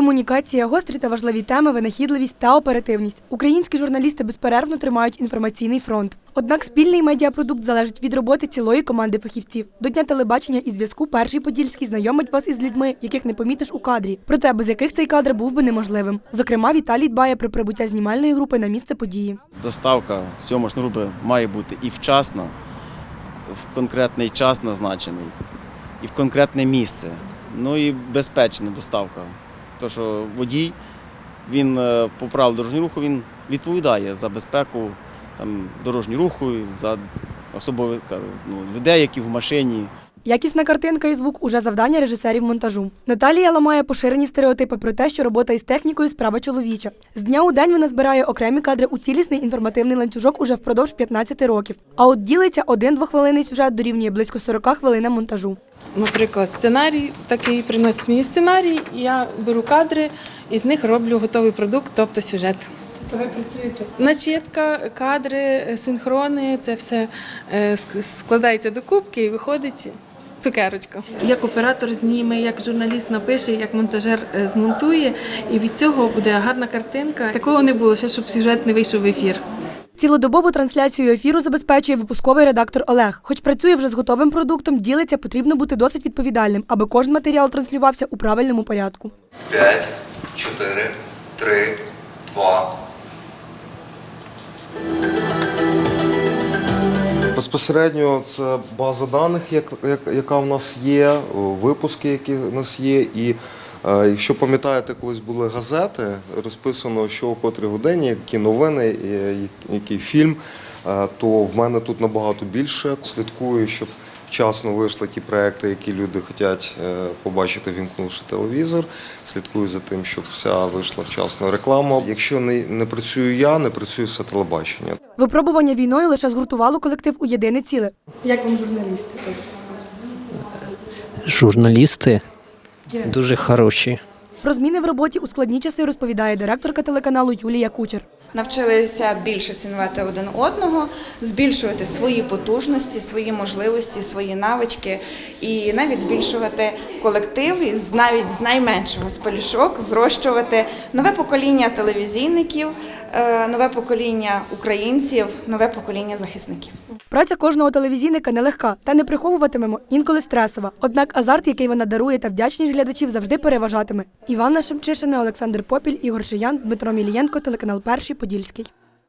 Комунікація, гострі та важливі теми, винахідливість та оперативність. Українські журналісти безперервно тримають інформаційний фронт. Однак спільний медіапродукт залежить від роботи цілої команди фахівців. До дня телебачення і зв'язку перший подільський знайомить вас із людьми, яких не помітиш у кадрі, проте без яких цей кадр був би неможливим. Зокрема, Віталій дбає про прибуття знімальної групи на місце події. Доставка зйомочної групи має бути і вчасно, в конкретний час назначений, і в конкретне місце. Ну і безпечна доставка. Тому що водій, він е, по правилу дорожнього руху він відповідає за безпеку там, дорожнього руху, за особових ну, людей, які в машині. Якісна картинка і звук уже завдання режисерів монтажу. Наталія ламає поширені стереотипи про те, що робота із технікою справа чоловіча. З дня у день вона збирає окремі кадри у цілісний інформативний ланцюжок уже впродовж 15 років. А от ділиться один двохвилинний сюжет дорівнює близько 40 хвилин монтажу. Наприклад, сценарій такий приносить мені сценарій, я беру кадри і з них роблю готовий продукт, тобто сюжет. То ви працюєте? Начітка, кадри, синхрони це все е, складається до кубки і виходить цукерочка. Як оператор зніме, як журналіст напише, як монтажер е, змонтує, і від цього буде гарна картинка. Такого не було ще, щоб сюжет не вийшов в ефір. Цілодобову трансляцію ефіру забезпечує випусковий редактор Олег. Хоч працює вже з готовим продуктом, ділиться, потрібно бути досить відповідальним, аби кожен матеріал транслювався у правильному порядку. 5, 4, 3, 2, Безпосередньо це база даних, як, як, яка в нас є, випуски, які в нас є. І е, якщо пам'ятаєте, колись були газети, розписано, що о котрій годині, які новини, який фільм, е, то в мене тут набагато більше. Слідкую, щоб вчасно вийшли ті проекти, які люди хочуть е, побачити, вімкнувши телевізор. Слідкую за тим, щоб вся вийшла вчасно реклама. Якщо не, не працюю я, не працює все телебачення. Випробування війною лише згуртувало колектив у єдине ціле. Як вам журналісти? Журналісти дуже хороші. Про зміни в роботі у складні часи розповідає директорка телеканалу Юлія Кучер. Навчилися більше цінувати один одного, збільшувати свої потужності, свої можливості, свої навички і навіть збільшувати колектив і навіть з найменшого з пелюшок зрощувати нове покоління телевізійників, е, нове покоління українців, нове покоління захисників. Праця кожного телевізійника нелегка, та не приховуватимемо інколи стресова. Однак азарт, який вона дарує, та вдячність глядачів завжди переважатиме. Іванна Шемчишина, Олександр Попіль, Ігор Шиян, Дмитро Мілієнко, телеканал Перший Подільський.